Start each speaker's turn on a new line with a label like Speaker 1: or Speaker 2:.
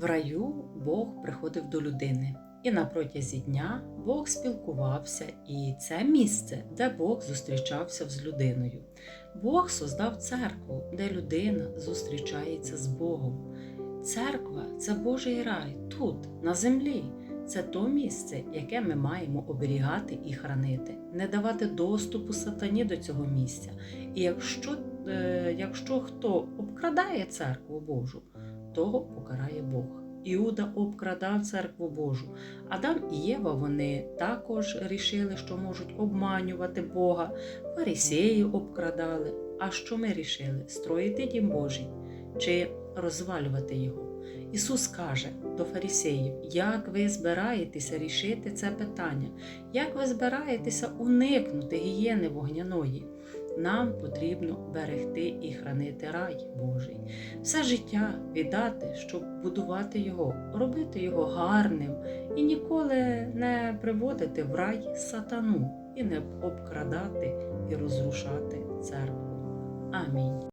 Speaker 1: В раю Бог приходив до людини, і на протязі дня Бог спілкувався, і це місце, де Бог зустрічався з людиною. Бог создав церкву, де людина зустрічається з Богом. Церква це Божий рай тут, на землі. Це то місце, яке ми маємо оберігати і хранити, не давати доступу сатані до цього місця. І якщо, е, якщо хто обкрадає церкву Божу, того покарає Бог. Іуда обкрадав церкву Божу. Адам і Єва вони також рішили, що можуть обманювати Бога. Фарисеї обкрадали. А що ми рішили? Строїти дім Божий чи розвалювати його? Ісус каже до фарисеїв, як ви збираєтеся рішити це питання, як ви збираєтеся уникнути гієни вогняної. Нам потрібно берегти і хранити рай Божий, все життя віддати, щоб будувати його, робити його гарним і ніколи не приводити в рай сатану і не обкрадати і розрушати церкву. Амінь.